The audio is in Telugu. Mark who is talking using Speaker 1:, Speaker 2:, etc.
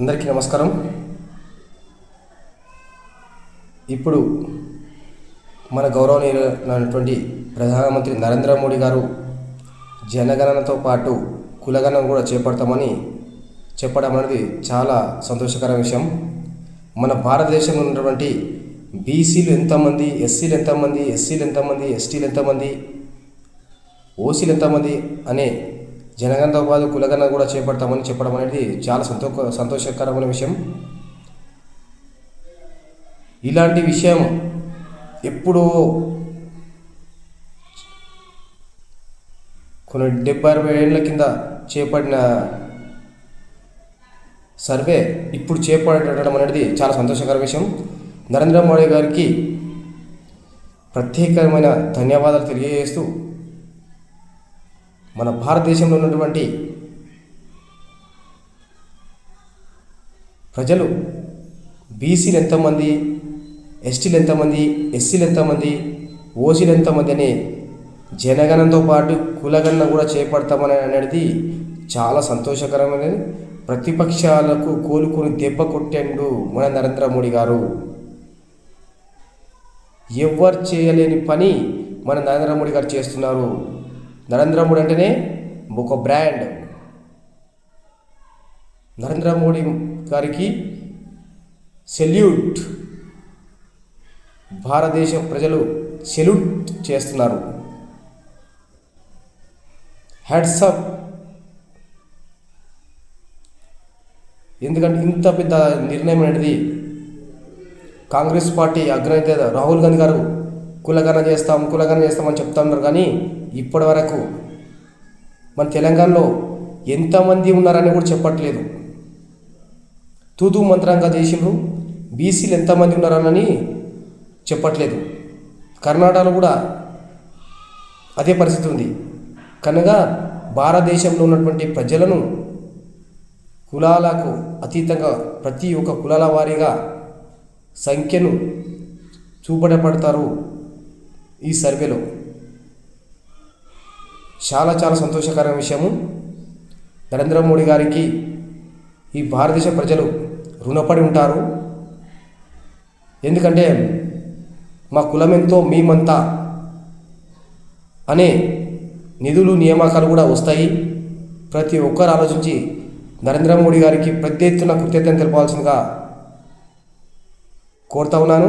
Speaker 1: అందరికీ నమస్కారం. ఇప్పుడు మన గౌరవనీయులైనటువంటి ప్రధానమంత్రి నరేంద్ర మోడీ గారు జనగణనతో పాటు కులగణన కూడా చేపడతామని చెప్పడం అనేది చాలా సంతోషకర విషయం. మన భారతదేశంలో ఉన్నటువంటి బీసీలు ఎంతమంది ఎస్సీలు ఎంతమంది ఎస్సీలు ఎంతమంది ఎస్టీలు ఎంతమంది ఓసీలు ఎంతమంది అనే జనగణతో పాటు కులగణన కూడా చేపడతామని చెప్పడం అనేది చాలా సంతో సంతోషకరమైన విషయం. ఇలాంటి విషయం ఎప్పుడో కొన్ని డెబ్బై అరవై ఏళ్ళ కింద చేపడిన సర్వే ఇప్పుడు చేపట్టడం అనేది చాలా సంతోషకర విషయం. నరేంద్ర మోడీ గారికి ప్రత్యేకమైన ధన్యవాదాలు తెలియజేస్తూ మన భారతదేశంలో ఉన్నటువంటి ప్రజలు బీసీలు ఎంతమంది ఎస్టీలు ఎంతమంది ఎస్సీలు ఎంతమంది ఓసీలు ఎంతమంది అనే జనగణనతో పాటు కులగణన కూడా చేపడతామని అనేది చాలా సంతోషకరమైనది. ప్రతిపక్షాలకు కోలుకొని దెబ్బ కొట్టాడు మన నరేంద్ర మోడీ గారు. ఎవరు చేయలేని పని మన నరేంద్ర మోడీ గారు చేస్తున్నారు. నరేంద్ర మోడీ అంటేనే ఒక బ్రాండ్. నరేంద్ర మోడీ గారికి సెల్యూట్. భారతదేశ ప్రజలు సెల్యూట్ చేస్తున్నారు. హెడ్సప్ ఎందుకంటే ఇంత పెద్ద నిర్ణయం అనేది కాంగ్రెస్ పార్టీ అగ్రనేత రాహుల్ గాంధీ గారు కులగన చేస్తాం కులగన చేస్తామని చెప్తున్నారు కానీ ఇప్పటి వరకు మన తెలంగాణలో ఎంతమంది ఉన్నారని కూడా చెప్పట్లేదు. తూతూ మంత్రంగా చేసిండ్రు. బీసీలు ఎంతమంది ఉన్నారని చెప్పట్లేదు. కర్ణాటకలో కూడా అదే పరిస్థితి ఉంది. కనుక భారతదేశంలో ఉన్నటువంటి ప్రజలను కులాలకు అతీతంగా ప్రతి ఒక్క కులాల వారీగా సంఖ్యను చూపడపడతారు ఈ సర్వేలో చాలా చాలా సంతోషకరమైన విషయము. నరేంద్ర మోడీ గారికి ఈ భారతదేశ ప్రజలు రుణపడి ఉంటారు. ఎందుకంటే మా కులమెంతో మేమంతా అనే నిధులు నియామకాలు కూడా వస్తాయి. ప్రతి ఒక్కరు ఆలోచించి నరేంద్ర మోడీ గారికి పెద్ద ఎత్తున కృతజ్ఞత తెలపాల్సిందిగా కోరుతా ఉన్నాను.